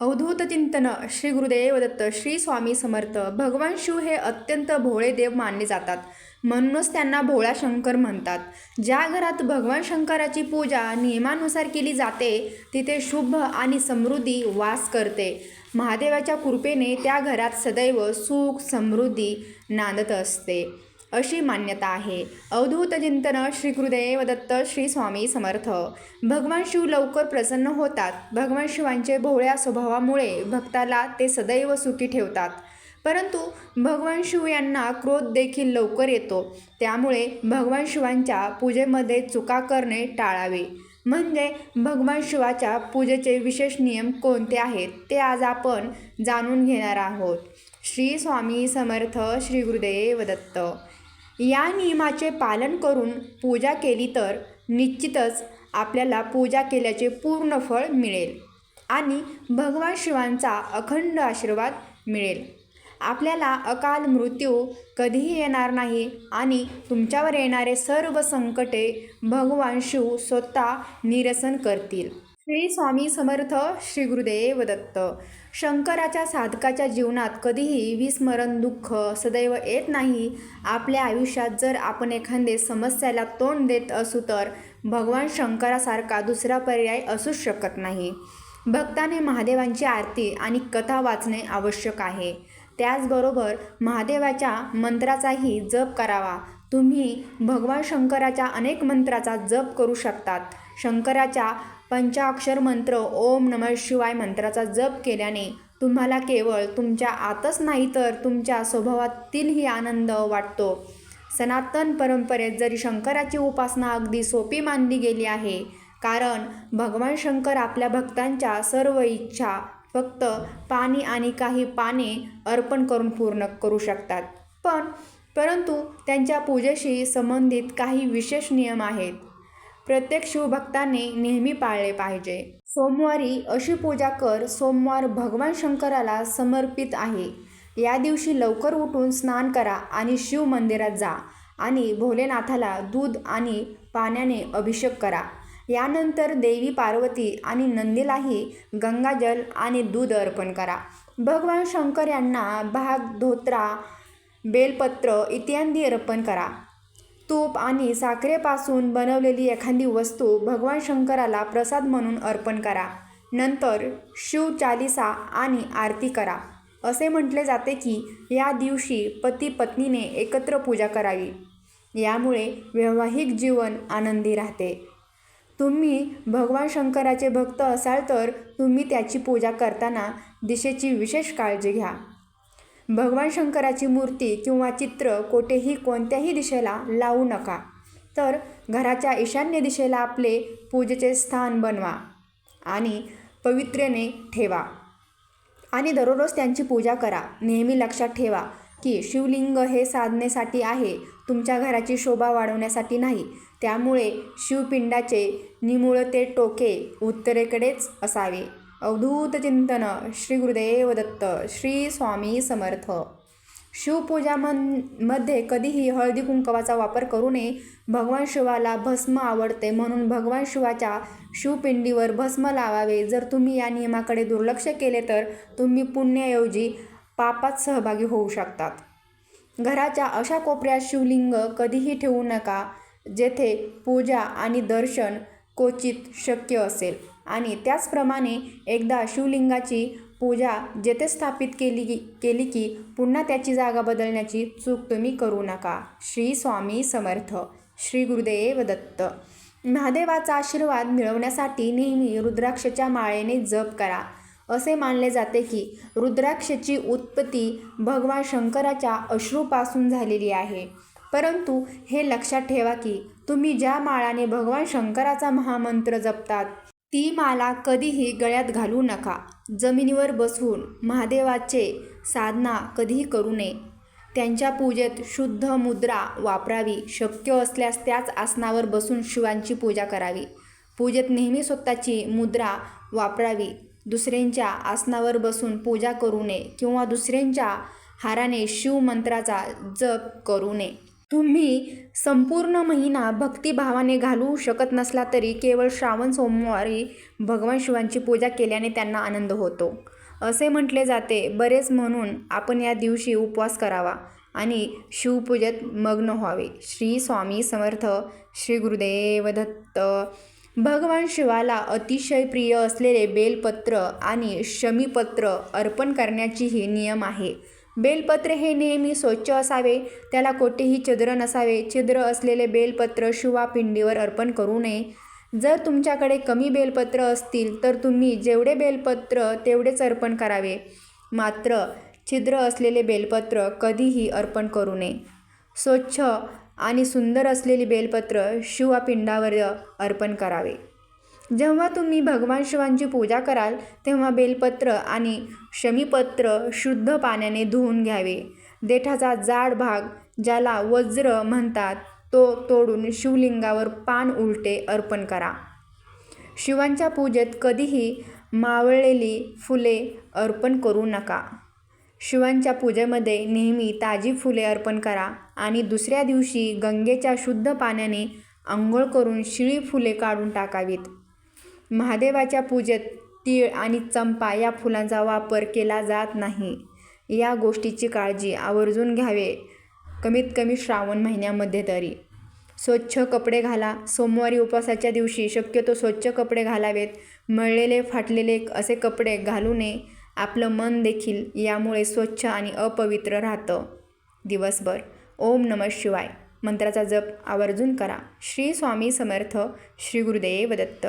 अवधूत चिंतन श्री गुरुदेव दत्त श्री स्वामी समर्थ भगवान शिव हे अत्यंत भोळे देव मानले जातात. म्हणूनच त्यांना भोळा शंकर म्हणतात. ज्या घरात भगवान शंकराची पूजा नियमानुसार केली जाते तिथे शुभ आणि समृद्धी वास करते. महादेवाच्या कृपेने त्या घरात सदैव सुख समृद्धी नांदत असते. अशी मान्यता आहे. अवधूत चिंतन श्री गुरुदेव दत्त श्री स्वामी समर्थ. भगवान शिव लवकर प्रसन्न होतात. भगवान शिवांचे भोळ्या स्वभावामुळे भक्ताला ते सदैव सुखी ठेवतात. परंतु भगवान शिव यांना क्रोध देखील लवकर येतो. त्यामुळे भगवान शिवांच्या पूजेमध्ये चुका करणे टाळावे. म्हणजे भगवान शिवाच्या पूजेचे विशेष नियम कोणते आहेत ते आज आपण जाणून घेणार आहोत. श्री स्वामी समर्थ श्री गुरुदेव दत्त या नियमाचे पालन करून पूजा केली तर निश्चितच आपल्याला पूजा केल्याचे पूर्ण फळ मिळेल आणि भगवान शिवांचा अखंड आशीर्वाद मिळेल. आपल्याला अकाल मृत्यू कधीही येणार नाही आणि तुमच्यावर येणारे सर्व संकटे भगवान शिव स्वतः निरसन करतील. श्री स्वामी समर्थ श्री गुरुदेव दत्त शंकराच्या साधकाच्या जीवनात कधीही विस्मरण दुःख सदैव येत नाही. आपल्या आयुष्यात जर आपण एखादे समस्याला तोंड देत असू तर भगवान शंकरासारखा दुसरा पर्याय असूच शकत नाही. भक्ताने महादेवांची आरती आणि कथा वाचणे आवश्यक आहे. त्याचबरोबर महादेवाच्या मंत्राचाही जप करावा. तुम्ही भगवान शंकराच्या अनेक मंत्राचा जप करू शकतात. शंकराच्या पंचाक्षर मंत्र ओम नम शिवाय मंत्राचा जप केल्याने तुम्हाला केवळ तुमच्या आतच नाही तर तुमच्या स्वभावातीलही आनंद वाटतो. सनातन परंपरेत जरी शंकराची उपासना अगदी सोपी मानली गेली आहे कारण भगवान शंकर आपल्या भक्तांच्या सर्व इच्छा फक्त पाणी आणि काही पाने अर्पण करून पूर्ण करू शकतात. पण परंतु त्यांच्या पूजेशी संबंधित काही विशेष नियम आहेत. प्रत्येक शिवभक्ताने नेहमी पाळले पाहिजे. सोमवारी अशी पूजा कर सोमवार भगवान शंकराला समर्पित आहे. या दिवशी लवकर उठून स्नान करा आणि शिव मंदिरात जा आणि भोलेनाथाला दूध आणि पाण्याने अभिषेक करा. यानंतर देवी पार्वती आणि नंदीलाही गंगाजल आणि दूध अर्पण करा. भगवान शंकर यांना भाग धोत्रा बेलपत्र इत्यादी अर्पण करा. तूप आणि साखरेपासून बनवलेली एखादी वस्तू भगवान शंकराला प्रसाद म्हणून अर्पण करा. नंतर शिव चालिसा आणि आरती करा. असे म्हटले जाते की या दिवशी पती पत्नीने एकत्र पूजा करावी. यामुळे वैवाहिक जीवन आनंदी राहते. तुम्ही भगवान शंकराचे भक्त असाल तर तुम्ही त्याची पूजा करताना दिशेची विशेष काळजी घ्या. भगवान शंकराची मूर्ती किंवा चित्र कोठेही कोणत्याही दिशेला लावू नका. तर घराच्या ईशान्य दिशेला आपले पूजेचे स्थान बनवा आणि पवित्रेने ठेवा. आणि दररोज त्यांची पूजा करा. नेहमी लक्षात ठेवा की शिवलिंग हे साधनेसाठी आहे तुमच्या घराची शोभा वाढवण्यासाठी नाही. त्यामुळे शिवपिंडाचे निमुळते टोके उत्तरेकडेच असावे. अवधूत चिंतन श्री गुरुदेव दत्त श्री स्वामी समर्थ. शिवपूजा मनमध्ये कधीही हळदी कुंकवाचा वापर करू नये. भगवान शिवाला भस्म आवडते म्हणून भगवान शिवाच्या शिवपिंडीवर भस्म लावावे. जर तुम्ही या नियमाकडे दुर्लक्ष केले तर तुम्ही पुण्याऐवजी पापात सहभागी होऊ शकतात. घराच्या अशा कोपऱ्यात शिवलिंग कधीही ठेवू नका जेथे पूजा आणि दर्शन क्वचित शक्य असेल. आणि त्याचप्रमाणे एकदा शिवलिंगाची पूजा जेथे स्थापित केली की केली की पुन्हा त्याची जागा बदलण्याची चूक तुम्ही करू नका. श्री स्वामी समर्थ. श्री गुरुदेव दत्त. महादेवाचा आशीर्वाद मिळवण्यासाठी नेहमी रुद्राक्षच्या माळेने जप करा. असे मानले जाते की रुद्राक्षची उत्पत्ती भगवान शंकराच्या अश्रूपासून झालेली आहे. परंतु हे लक्षात ठेवा की तुम्ही ज्या माळाने भगवान शंकराचा महामंत्र जपतात ती माला कधीही गळ्यात घालू नका. जमिनीवर बसवून महादेवाचे साधना कधीही करू नये. त्यांच्या पूजेत शुद्ध मुद्रा वापरावी शक्य असल्यास त्याच आसनावर बसून शिवांची पूजा करावी. पूजेत नेहमी स्वतःची मुद्रा वापरावी. दुसऱ्यांच्या आसनावर बसून पूजा करू नये किंवा दुसऱ्यांच्या हाराने शिव मंत्राचा जप करू नये. तुम्ही संपूर्ण महिना भक्तिभावाने घालवू शकत नसला तरी केवळ श्रावण सोमवारी भगवान शिवांची पूजा केल्याने त्यांना आनंद होतो. असे म्हटले जाते बरेच म्हणून आपण या दिवशी उपवास करावा आणि शिवपूजेत मग्न व्हावे. श्री स्वामी समर्थ श्री गुरुदेव दत्त भगवान शिवाला अतिशय प्रिय असलेले बेलपत्र आणि शमीपत्र अर्पण करण्याचीही नियम आहे. बेलपत्र हे नेहमी स्वच्छ असावे. त्याला कोठेही छिद्र नसावे. छिद्र असलेले बेलपत्र शिवा पिंडीवर अर्पण करू नये. जर तुमच्याकडे कमी बेलपत्र असतील तर तुम्ही जेवढे बेलपत्र तेवढेच अर्पण करावे. मात्र छिद्र असलेले बेलपत्र कधीही अर्पण करू नये. स्वच्छ आणि सुंदर असलेली बेलपत्र शिवापिंडावर अर्पण करावे. जेव्हा तुम्ही भगवान शिवांची पूजा कराल तेव्हा बेलपत्र आणि शमीपत्र शुद्ध पाण्याने धुवून घ्यावे. देठाचा जाड भाग ज्याला वज्र म्हणतात तो तोडून शिवलिंगावर पान उलटे अर्पण करा. शिवांच्या पूजेत कधीही मावळलेली फुले अर्पण करू नका. शिवांच्या पूजेमध्ये नेहमी ताजी फुले अर्पण करा आणि दुसऱ्या दिवशी गंगेच्या शुद्ध पाण्याने आंघोळ करून शिळी फुले काढून टाकावीत. महादेवाच्या पूजेत तीळ आणि चंपा या फुलांचा वापर केला जात नाही. या गोष्टीची काळजी आवर्जून घ्यावे कमीत कमी श्रावण महिन्यामध्ये तरी. स्वच्छ कपडे घाला. सोमवारी उपवासाच्या दिवशी शक्यतो स्वच्छ कपडे घालावेत. मळलेले फाटलेले असे कपडे घालू नये. आपलं मन देखील यामुळे स्वच्छ आणि अपवित्र राहतं. दिवसभर. ओम नम शिवाय. मंत्राचा जप आवर्जून करा. श्री स्वामी समर्थ. श्री गुरुदेव दत्त.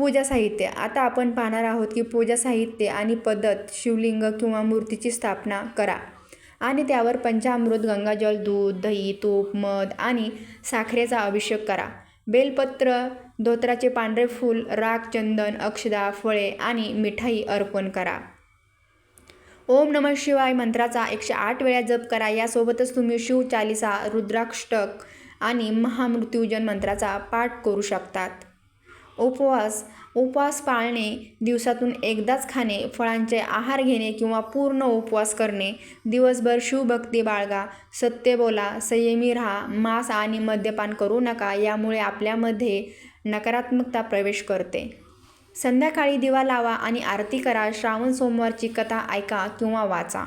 पूजा साहित्य. आता आपण पाहणार आहोत की पूजा साहित्य आणि पद्धत शिवलिंग किंवा मूर्तीची स्थापना करा. आणि त्यावर पंचामृत गंगाजल दूध दही तूप मध आणि साखरेचा अभिषेक करा. बेलपत्र धोत्राचे पांढरे फूल राग चंदन अक्षदा फळे आणि मिठाई अर्पण करा. ओम नम शिवाय मंत्राचा एकशे आठ वेळा जप करा. यासोबतच तुम्ही शिव चालिसा आणि महामृत्युजन मंत्राचा पाठ करू शकतात. उपवास उपवास पाळणे दिवसातून एकदाच खाणे फळांचे आहार घेणे किंवा पूर्ण उपवास करणे दिवसभर शिवभक्ती बाळगा सत्य बोला संयमी राहा मांस आणि मद्यपान करू नका यामुळे आपल्यामध्ये नकारात्मकता प्रवेश करते. संध्याकाळी दिवा लावा आणि आरती करा श्रावण सोमवारची कथा ऐका किंवा वाचा.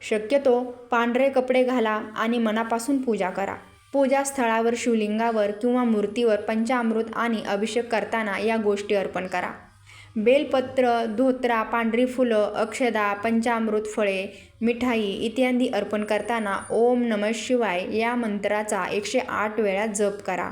शक्यतो पांढरे कपडे घाला आणि मनापासून पूजा करा. पूजा स्थळावर शिवलिंगावर किंवा मूर्तीवर पंचामृत आणि अभिषेक करताना या गोष्टी अर्पण करा. बेलपत्र धोत्रा पांढरी फुलं अक्षदा पंचामृत फळे मिठाई इत्यादी अर्पण करताना ओम नम शिवाय या मंत्राचा एकशे आठ वेळा जप करा.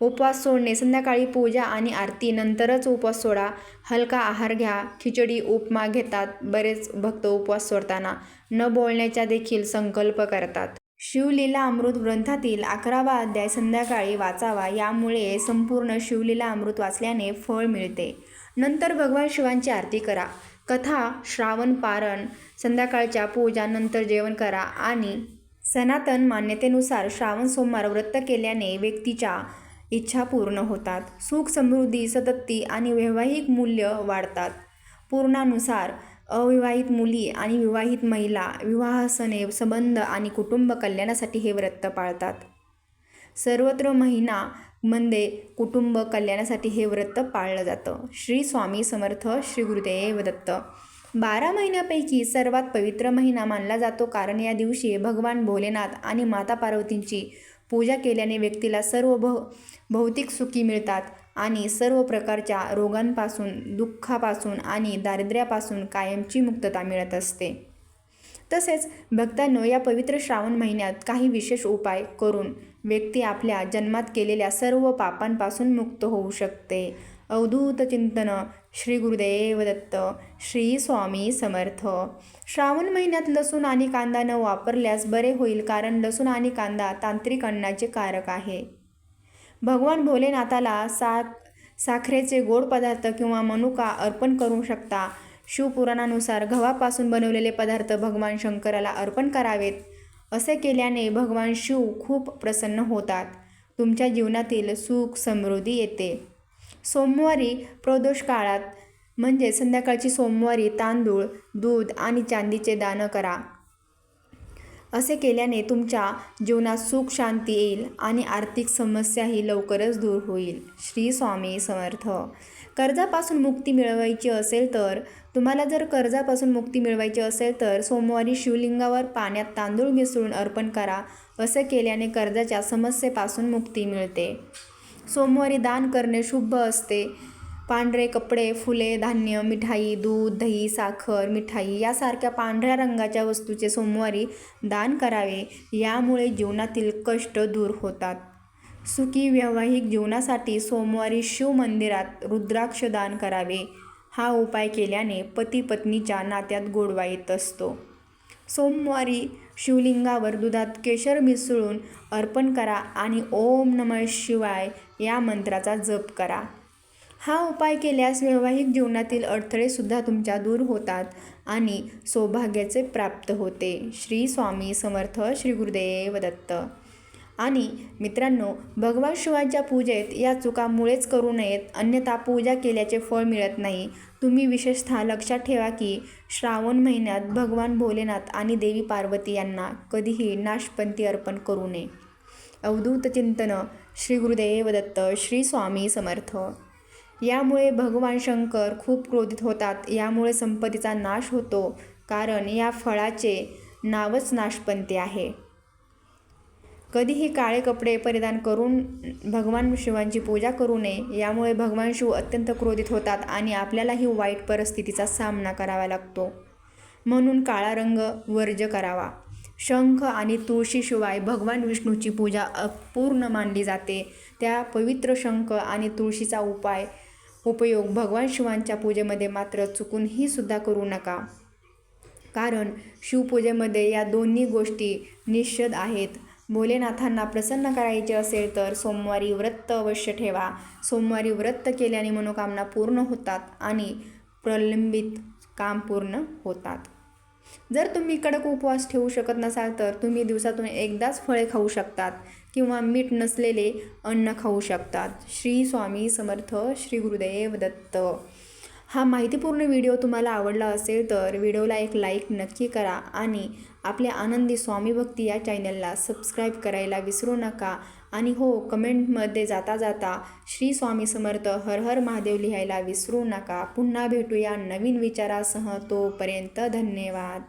उपवास सोडणे संध्याकाळी पूजा आणि आरती नंतरच उपवास सोडा. हलका आहार घ्या खिचडी उपमा घेतात बरेच भक्त उपवास सोडताना. न बोलण्याचा देखील संकल्प करतात. शिवलीला अमृत ग्रंथातील अकरावा अध्याय संध्याकाळी वाचावा यामुळे संपूर्ण शिवलीला अमृत वाचल्याने फळ मिळते. नंतर भगवान शिवांची आरती करा. कथा श्रावण पारण संध्याकाळच्या पूजा नंतर जेवण करा आणि सनातन मान्यतेनुसार श्रावण सोमवार व्रत केल्याने व्यक्तीच्या इच्छा पूर्ण होतात. सुख समृद्धी सतत्ती आणि वैवाहिक मूल्य वाढतात. पूर्णानुसार अविवाहित मुली आणि विवाहित महिला विवाह सणे संबंध आणि कुटुंब कल्याणासाठी हे व्रत पाळतात. सर्वत्र महिना मध्ये कुटुंब कल्याणासाठी हे व्रत पाळलं जातं. श्री स्वामी समर्थ श्री गुरुदेव दत्त. बारा महिन्यापैकी सर्वात पवित्र महिना मानला जातो कारण या दिवशी भगवान भोलेनाथ आणि माता पार्वतींची पूजा केल्याने व्यक्तीला सर्व भौ भौतिक सुखी मिळतात. आणि सर्व प्रकारच्या रोगांपासून दुःखापासून आणि दारिद्र्यापासून कायमची मुक्तता मिळत असते. तसेच भक्तांनो या पवित्र श्रावण महिन्यात काही विशेष उपाय करून व्यक्ती आपल्या जन्मात केलेल्या सर्व पापांपासून मुक्त होऊ शकते. अवधूत चिंतन श्री गुरुदेव दत्त श्री स्वामी समर्थ. श्रावण महिन्यात लसूण आणि कांदा न वापरल्यास बरे होईल कारण लसूण आणि कांदा तांत्रिक अन्नाचे कारक आहे. भगवान भोलेनाथाला सात साखरेचे गोड पदार्थ किंवा मनुका अर्पण करू शकता. शिवपुराणानुसार गव्हापासून बनवलेले पदार्थ भगवान शंकराला अर्पण करावेत. असे केल्याने भगवान शिव खूप प्रसन्न होतात. तुमच्या जीवनातील सुख समृद्धी येते. सोमवारी प्रदोष काळात म्हणजे संध्याकाळची सोमवारी तांदूळ दूध आणि चांदीचे दान करा. असे केल्याने तुमच्या जीवनात सुख शांती येईल आणि आर्थिक समस्याही लवकरच दूर होईल. श्री स्वामी समर्थ. कर्जापासून मुक्ती मिळवायची असेल तर तुम्हाला जर कर्जापासून मुक्ती मिळवायची असेल तर सोमवारी शिवलिंगावर पाण्यात तांदूळ मिसळून अर्पण करा असे केल्याने कर्जाच्या समस्येपासून मुक्ती मिळते. सोमवारी दान करणे शुभ असते. पांढरे कपडे फुले धान्य मिठाई दूध दही साखर मिठाई यासारख्या पांढऱ्या रंगाच्या वस्तूचे सोमवारी दान करावे. यामुळे जीवनातील कष्ट दूर होतात. सुखी वैवाहिक जीवनासाठी सोमवारी शिव मंदिरात रुद्राक्ष दान करावे. हा उपाय केल्याने पती पत्नीच्या नात्यात गोडवा येत असतो. सोमवारी शिवलिंगावर दुधात केशर मिसळून अर्पण करा आणि ओम नमः शिवाय या मंत्राचा जप करा. हा उपाय केल्यास वैवाहिक जीवनातील अडथळेसुद्धा तुमच्या दूर होतात आणि सौभाग्याचे प्राप्त होते. श्री स्वामी समर्थ श्री गुरुदेव दत्त. आणि मित्रांनो भगवान शिवाच्या पूजेत या चुका मुळेच करू नयेत अन्यथा पूजा केल्याचे फळ मिळत नाही. तुम्ही विशेषतः लक्षात ठेवा की श्रावण महिन्यात भगवान भोलेनाथ आणि देवी पार्वती यांना कधीही नाशपंथी अर्पण करू नये. अवधूत चिंतन. श्री गुरुदेव दत्त श्री स्वामी समर्थ. यामुळे भगवान शंकर खूप क्रोधित होतात. यामुळे संपत्तीचा नाश होतो कारण या फळाचे नावच नाशपंथी आहे. कधीही काळे कपडे परिधान करून भगवान शिवांची पूजा करू नये यामुळे भगवान शिव अत्यंत क्रोधित होतात आणि आपल्यालाही वाईट परिस्थितीचा सामना करावा लागतो. म्हणून काळा रंग वर्ज करावा. शंख आणि तुळशीशिवाय भगवान विष्णूची पूजा अपूर्ण मानली जाते. त्या पवित्र शंख आणि तुळशीचा उपाय उपयोग भगवान शिवांच्या पूजेमध्ये मात्र चुकूनही सुद्धा करू नका. कारण शिवपूजेमध्ये या दोन्ही गोष्टी निश्चित आहेत. भोलेनाथांना प्रसन्न करायचे असेल तर सोमवारी व्रत अवश्य ठेवा. सोमवारी व्रत केल्याने मनोकामना पूर्ण होतात आणि प्रलंबित काम पूर्ण होतात. जर तुम्ही कडक उपवास ठेवू शकत नसाल तर तुम्ही दिवसातून एकदाच फळे खाऊ शकतात. किंवा मीठ नसलेले अन्न खाऊ शकतात. श्री स्वामी समर्थ श्री गुरुदेव दत्त. हा माहितीपूर्ण व्हिडिओ तुम्हाला आवडला असेल तर व्हिडिओला एक लाईक नक्की करा आणि आपल्या आनंदी स्वामी भक्ती या चॅनलला सबस्क्राईब करायला विसरू नका. आणि हो कमेंटमध्ये जाता जाता श्री स्वामी समर्थ हर हर महादेव लिहायला विसरू नका. पुन्हा भेटूया नवीन विचारासह तोपर्यंत धन्यवाद.